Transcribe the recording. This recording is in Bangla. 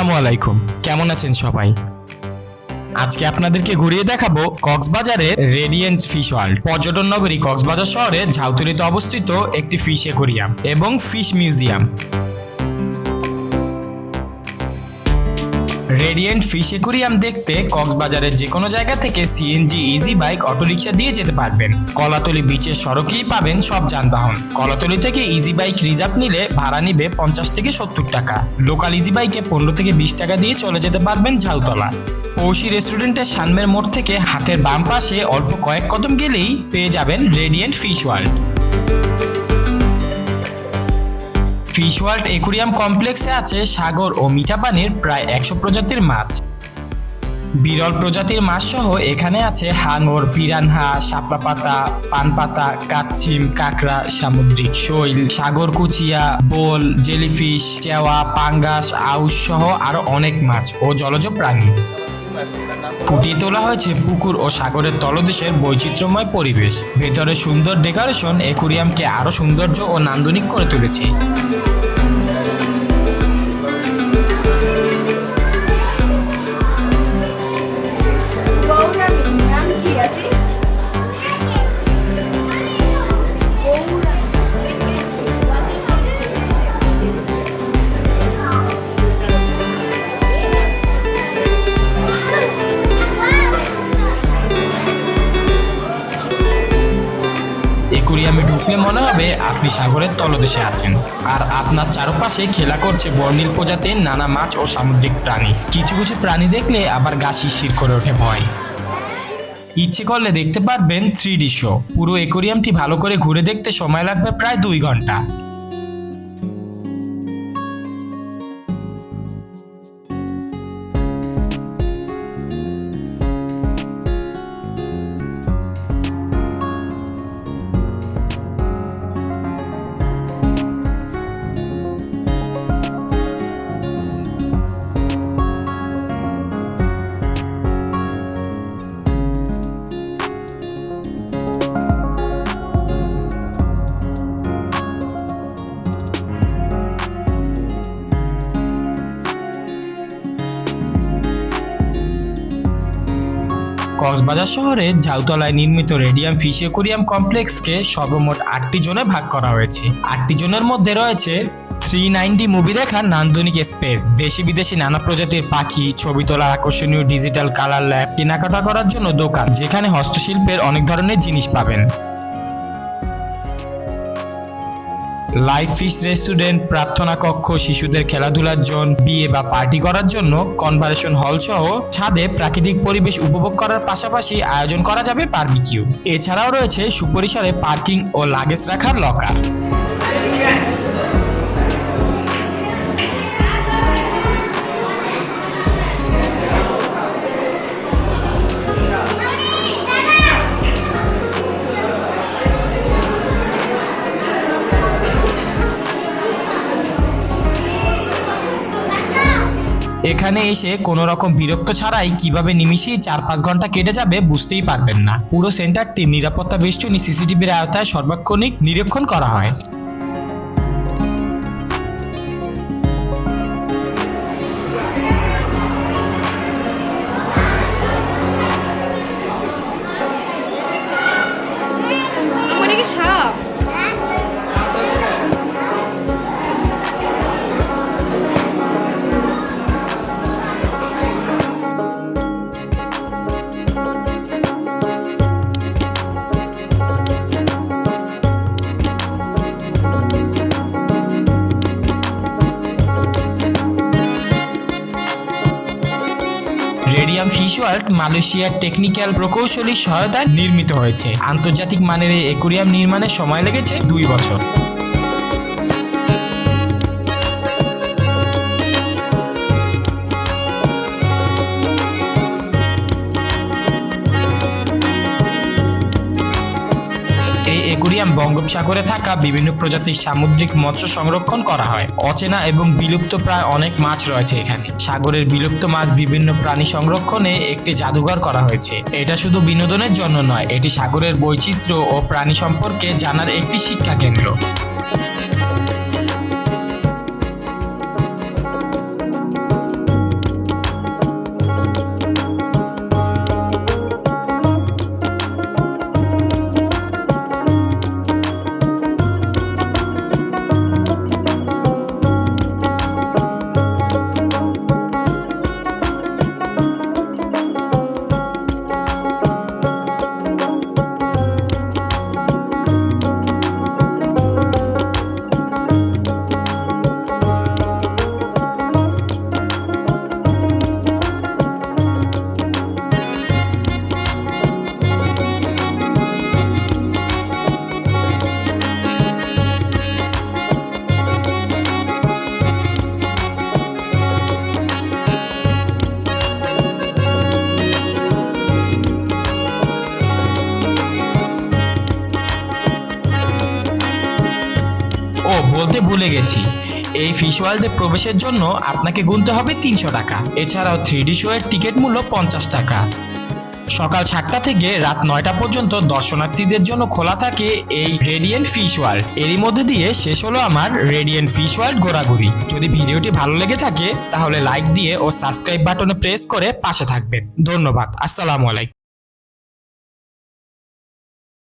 আসসালামু আলাইকুম। কেমন আছেন সবাই? আজকে আপনাদেরকে ঘুরিয়ে দেখাবো কক্সবাজারের রেডিয়েন্ট ফিশ ওয়ার্ল্ড পর্যটন নগরী কক্সবাজার শহরে ঝাউতুলিতে অবস্থিত একটি ফিশ একোরিয়াম এবং fish museum radiant fish aquarium দেখতে কক্সবাজারের যে কোনো জায়গা থেকে সিএনজি ইজি বাইক অটোরিকশা দিয়ে যেতে পারবেন। কলাতলি বিচের সড়কেই পাবেন সব যানবাহন। কলাতলি থেকে ইজি বাইক রিজার্ভ নিলে ভাড়া নিবে পঞ্চাশ থেকে সত্তর টাকা। লোকাল ইজি বাইকে পনেরো থেকে বিশ টাকা দিয়ে চলে যেতে পারবেন ঝাউতলা পৌষি রেস্টুরেন্টের সানমের মোড় থেকে হাতের বাম পাশে অল্প কয়েক কদম গেলেই পেয়ে যাবেন radiant fish world fish world aquarium কমপ্লেক্সে আছে সাগর ও মিঠা পানির প্রায় একশো প্রজাতির মাছ। বিরল প্রজাতির মাছ সহ এখানে আছে হাঙর, পিরানহা শাপলা পাতা পান পাতা কাচ্ছিম, কাঁকড়া, সামুদ্রিক শৈল, সাগর কুচিয়া, বোল, জেলিফিশ, চেওয়া, পাঙ্গাস, আউশ সহ আরও অনেক মাছ ও জলজ প্রাণী। ফুটিয়ে তোলা হয়েছে পুকুর ও সাগরের তলদেশের বৈচিত্র্যময় পরিবেশ। ভেতরে সুন্দর ডেকোরেশন একুরিয়ামকে আরও সৌন্দর্য ও নান্দনিক করে তুলেছে। ঢুকলে মনে হবে আপনি সাগরের তলদেশে আছেন। আর আপনার চারপাশে খেলা করছে বর্ণিল প্রজাতির নানা মাছ ও সামুদ্রিক প্রাণী। কিছু কিছু প্রাণী দেখলে আবার গা শিরশির করে ওঠে ভয়। ইচ্ছে করলে দেখতে পারবেন থ্রি ডি শো। পুরো একুরিয়ামটি ভালো করে ঘুরে দেখতে সময় লাগবে প্রায় দুই ঘণ্টা। কক্সবাজার শহরে ঝাউতলায় নির্মিত রেডিয়াম ফিশ একুরিয়াম কমপ্লেক্সকে সর্বমোট আটটি জোনে ভাগ করা হয়েছে। আটটি জোনের মধ্যে রয়েছে থ্রি নাইনটি মুভি দেখার নান্দনিক স্পেস, দেশি বিদেশি নানা প্রজাতির পাখি, ছবি তোলা আকর্ষণীয় ডিজিটাল কালার ল্যাব, কেনাকাটা করার জন্য দোকান, যেখানে হস্তশিল্পের অনেক ধরনের জিনিস পাবেন। লাইভ ফিশ রেস্টুরেন্ট প্রার্থনা কক্ষ, শিশুদের খেলাধুলার জন্য বিয়ে বা পার্টি করার জন্য কনভারেশন হল সহ ছাদে প্রাকৃতিক পরিবেশ উপভোগ করার পাশাপাশি আয়োজন করা যাবে পার্বিকিউ এছাড়াও রয়েছে সুপরিসরে পার্কিং ও লাগেজ রাখার লকার এখানে এসে কোনো রকম বিরক্ত ছাড়াই কীভাবে নিমিশেই চার পাঁচ ঘণ্টা কেটে যাবে বুঝতেই পারবেন না। পুরো সেন্টারটি নিরাপত্তা বেষ্টনী সিসিটিভির আওতায় সর্বাক্ষণিক নিরীক্ষণ করা হয়। রেডিয়াম ফিশ ওয়ার্ল্ড মালয়েশিয়ার টেকনিক্যাল প্রকৌশলী সহায়তায় নির্মিত হয়েছে। আন্তর্জাতিক মানের এই একুরিয়াম নির্মাণের সময় লেগেছে দুই বছর। একুরিয়াম বঙ্গোপসাগরে থাকা বিভিন্ন প্রজাতির সামুদ্রিক মৎস্য সংরক্ষণ করা হয়। অচেনা এবং বিলুপ্ত প্রায় অনেক মাছ রয়েছে এখানে। সাগরের বিলুপ্ত মাছ বিভিন্ন প্রাণী সংরক্ষণে একটি জাদুঘর করা হয়েছে। এটা শুধু বিনোদনের জন্য নয়, এটি সাগরের বৈচিত্র্য ও প্রাণী সম্পর্কে জানার একটি শিক্ষা কেন্দ্র। ভুলে গেছি। এই ফিশ ওয়ার্ল্ডে প্রবেশের জন্য আপনাকে গুনতে হবে তিনশো টাকা। এছাড়াও থ্রি ডি শো এর টিকিট মূল্য পঞ্চাশ টাকা। সকাল সাতটা থেকে রাত নয়টা পর্যন্ত দর্শনার্থীদের জন্য খোলা থাকে এই রেডিয়েন্ট ফিশ ওয়ার্ল্ড এরই মধ্যে দিয়ে শেষ হলো আমার রেডিয়েন্ট ফিশ ওয়ার্ল্ড ঘোরাঘুরি। যদি ভিডিওটি ভালো লেগে থাকে, তাহলে লাইক দিয়ে ও সাবস্ক্রাইব বাটনে প্রেস করে পাশে থাকবেন। ধন্যবাদ। আসসালামু আলাইকুম।